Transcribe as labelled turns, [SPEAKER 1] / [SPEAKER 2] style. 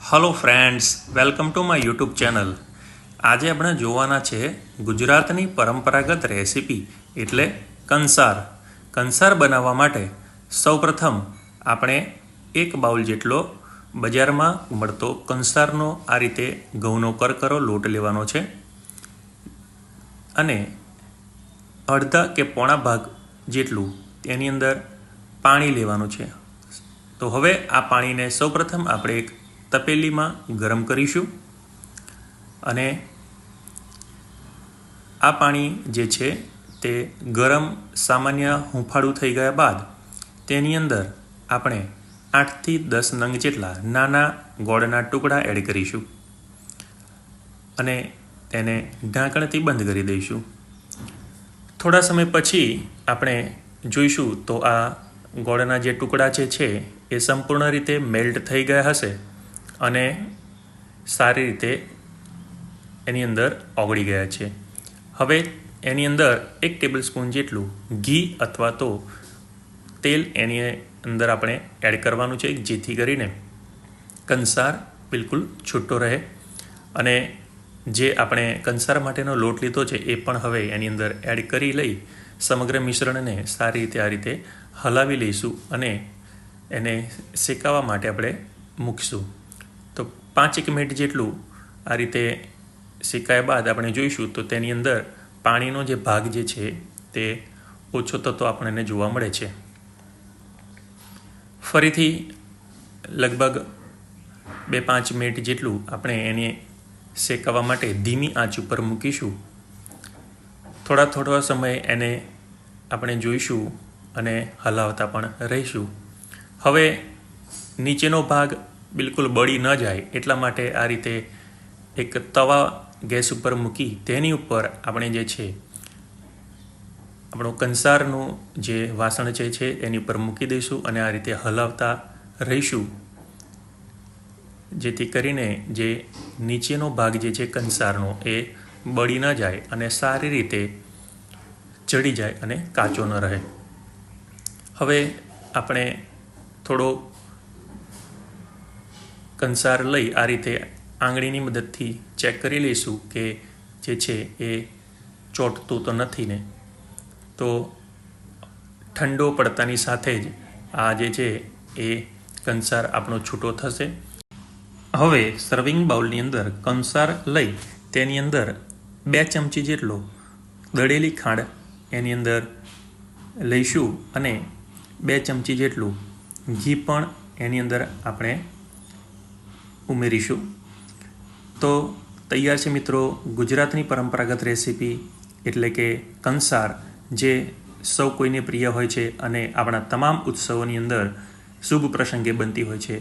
[SPEAKER 1] Hello friends welcome to my YouTube channel આજે આપણે જોવાના છે ગુજરાતની પરંપરાગત રેસીપી, એટલે કંસાર. કંસાર બનાવવા માટે સૌપ્રથમ આપણે એક બાઉલ જેટલો બજારમાં મળતો કંસારનો આ રીતે ઘઉંનો કરકરો લોટ લેવાનો છે અને અડધા કે પોણા ભાગ જેટલું તેની અંદર પાણી લેવાનું છે. તો હવે આ પાણીને સૌપ્રથમ આપણે એક તપેલીમાં ગરમ કરીશું અને આ પાણી જે છે તે ગરમ સામાન્ય હુંફાળું થઈ ગયા બાદ તેની અંદર આપણે આઠથી દસ નંગ જેટલા નાના ગોળના ટુકડા એડ કરીશું અને તેને ઢાંકણથી બંધ કરી દઈશું. થોડા સમય પછી આપણે જોઈશું તો આ ગોળના જે ટુકડા જે છે એ સંપૂર્ણ રીતે મેલ્ટ થઈ ગયા હશે. અને સારી રીતે એની અંદર ઓગળી ગયા છે. હવે એની અંદર એક ટેબલ સ્પૂન જેટલું ઘી અથવા તો તેલ એની અંદર આપણે એડ કરવાનું છે, જેથી કરીને કંસાર બિલકુલ છૂટો રહે અને જે આપણે કંસાર માટેનો લોટ લીધો છે, એ પણ હવે એની અંદર એડ કરી લઈ સમગ્ર મિશ્રણને સારી રીતે આ રીતે હલાવી લઈશું અને એને શેકાવા માટે આપણે મૂકીશું. પાંચેક મિનિટ જેટલું આ રીતે શેકાયા બાદ આપણે જોઈશું તો તેની અંદર પાણીનો જે ભાગ જે છે તે ઓછો થતો આપણને જોવા મળે છે. ફરીથી લગભગ બે પાંચ મિનિટ જેટલું આપણે એને શેકાવા માટે ધીમી આંચ ઉપર મૂકીશું. થોડા થોડા સમય એને આપણે જોઈશું અને હલાવતા પણ રહીશું. હવે નીચેનો ભાગ બિલકુલ બળી ન જાય એટલા માટે આ રીતે એક તવા ગેસ ઉપર મૂકી તેની ઉપર આપણે જે છે, આપણું કંસારનું જે વાસણ જે છે એની ઉપર મૂકી દઈશું અને આ રીતે હલાવતા રહીશું. જેથી કરીને જે નીચેનો ભાગ જે છે કંસારનો એ બળી ન જાય અને સારી રીતે ચડી જાય અને કાચો ન રહે. હવે આપણે થોડો કંસાર લઈ આ રીતે આંગળીની મદદથી ચેક કરી લઈશું કે જે છે એ ચોંટતું તો નથી ને. તો ઠંડો પડતાની સાથે જ આ જે છે એ કંસાર આપણો છૂટો થશે. હવે સર્વિંગ બાઉલની અંદર કંસાર લઈ તેની અંદર બે ચમચી જેટલો દળેલી ખાંડ એની અંદર લઈશું અને બે ચમચી જેટલું ઘી પણ એની અંદર આપણે ઉમેરીશું. તો તૈયાર છે મિત્રો ગુજરાતની પરંપરાગત રેસીપી એટલે કે કંસાર, જે સૌ કોઈને પ્રિય હોય છે અને આપણા તમામ ઉત્સવોની અંદર શુભ પ્રસંગે બનતી હોય છે.